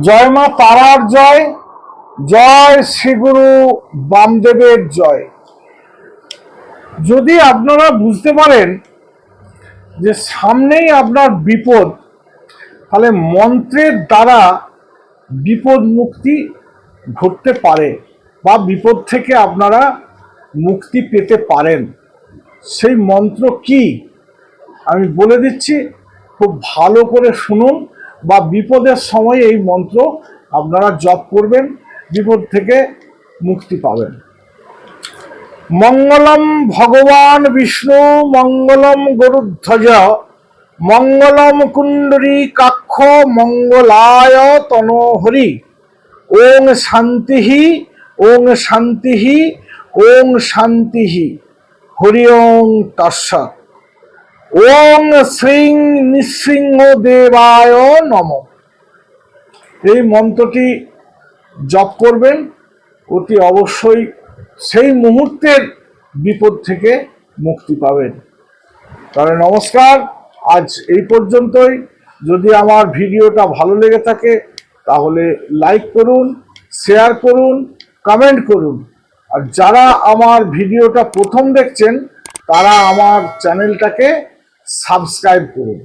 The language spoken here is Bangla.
জয় মা তারার জয় জয় শ্রীগুরু বামদেবের জয়। যদি আপনারা বুঝতে পারেন যে সামনেই আপনার বিপদ, তাহলে মন্ত্রের দ্বারা বিপদ মুক্তি ঘটতে পারে বা বিপদ থেকে আপনারা মুক্তি পেতে পারেন। সেই মন্ত্র কি? আমি বলে দিচ্ছি, খুব ভালো করে শুনুন। বা বিপদের সময় এই মন্ত্র আপনারা জপ করবেন, বিপদ থেকে মুক্তি পাবেন। মঙ্গলম ভগবান বিষ্ণু, মঙ্গলম গরুধ্বজ, মঙ্গলম কুণ্ডরী কাক্ষ, মঙ্গলায় তনোহরি ওং শান্তি ওং শান্তি ওং শান্তি। হরি ওং তৎসৎ। ওং শ্রীং নৃসিংহ দেবায় নম। এই মন্ত্রটি জপ করবেন, অতি অবশ্যই সেই মুহূর্তের বিপদ থেকে মুক্তি পাবেন। তাহলে নমস্কার, আজ এই পর্যন্তই। যদি আমার ভিডিওটা ভালো লেগে থাকে, তাহলে লাইক করুন, শেয়ার করুন, কমেন্ট করুন। আর যারা আমার ভিডিওটা প্রথম দেখছেন, তারা আমার চ্যানেলটাকে সাবস্ক্রাইব করুন।